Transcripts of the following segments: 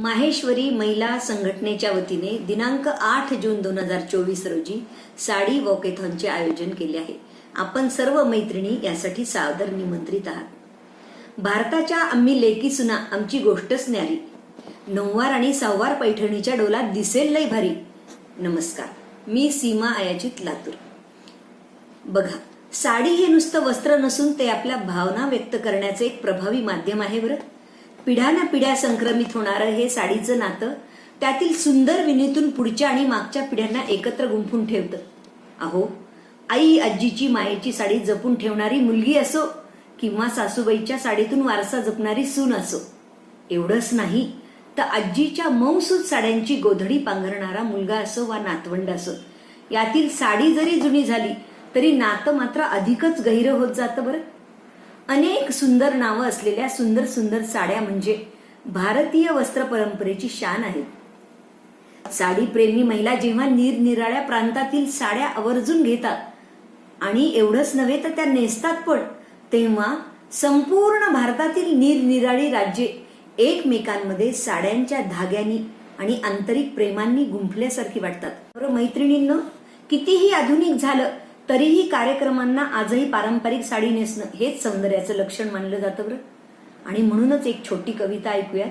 माहेश्वरी महिला संघटनेच्या वतीने दिनांक आठ जून दोन हजार चोवीस रोजी साडी वॉकेथॉनचे आयोजन केले आहे. आपण सर्व मैत्रिणी यासाठी सादर निमंत्रित आहात. भारताच्या आम्ही लेकी सुना आमची गोष्टच न्यारी नऊवार आणि सहावार पैठणीच्या डोलात दिसेल लय भारी. नमस्कार मी सीमा आयाचित लातूर. बघा साडी हे नुसतं वस्त्र नसून ते आपल्या भावना व्यक्त करण्याचे एक प्रभावी माध्यम आहे बरं. पिढ्याना पिढ्या संक्रमित होणारं हे साडीचं नातं त्यातील सुंदर विणीतून पुढच्या आणि मागच्या पिढ्यांना एकत्र गुंफून ठेवतं. अहो आई आजीची मायेची साडी जपून ठेवणारी मुलगी असो किंवा सासूबाईच्या साडीतून वारसा जपणारी सून असो एवढंच नाही तर आजीच्या मऊसूत साड्यांची गोधडी पांघरणारा मुलगा असो वा नातवंड असो यातील साडी जरी जुनी झाली तरी नातं मात्र अधिकच गहिरं होत जातं बरं. अनेक सुंदर नावं असलेल्या सुंदर सुंदर साड्या म्हणजे भारतीय वस्त्र परंपरेची शान आहे. साडी प्रेमी महिला जेव्हा निरनिराळ्या प्रांतातील साड्या आवर्जून घेतात आणि एवढंच नव्हे तर त्या नेसतात पण तेव्हा संपूर्ण भारतातील निरनिराळी राज्ये एकमेकांमध्ये साड्यांच्या धाग्यांनी आणि आंतरिक प्रेमांनी गुंफल्यासारखी वाटतात. बरं मैत्रिणींनो कितीही आधुनिक झालं तरीही कार्यक्रमांना आजही पारंपरिक साडी नेसणं हेच सौंदर्याचं लक्षण मानलं जातं बरं. आणि म्हणूनच एक छोटी कविता ऐकूयात.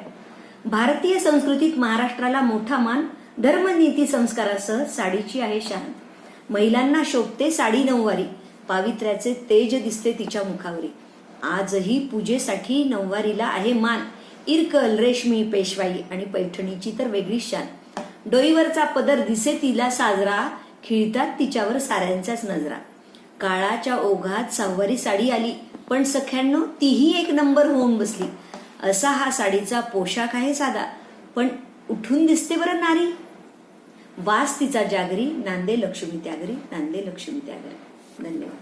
भारतीय संस्कृतीत महाराष्ट्राला मोठा मान धर्मनीती संस्कारासह साडीची आहे शान. महिलांना शोभते साडी नऊवारी पावित्र्याचे तेज दिसते तिच्या मुखावरी. आजही पूजेसाठी नऊवारीला आहे मान. इरकल रेशमी पेशवाई आणि पैठणीची तर वेगळीच शान. डोईवरचा पदर दिसे तिला साजरा खिळतात तिच्यावर साऱ्यांच्याच नजरा. काळाच्या ओघात सहावारी साडी आली पण सख्यांनो तीही एक नंबर होऊन बसली. असा हा साडीचा पोशाख आहे साधा पण उठून दिसते बरं नारी. वास तिचा जागरी नांदे लक्ष्मी त्यागरी नांदे लक्ष्मी त्यागरी. धन्यवाद.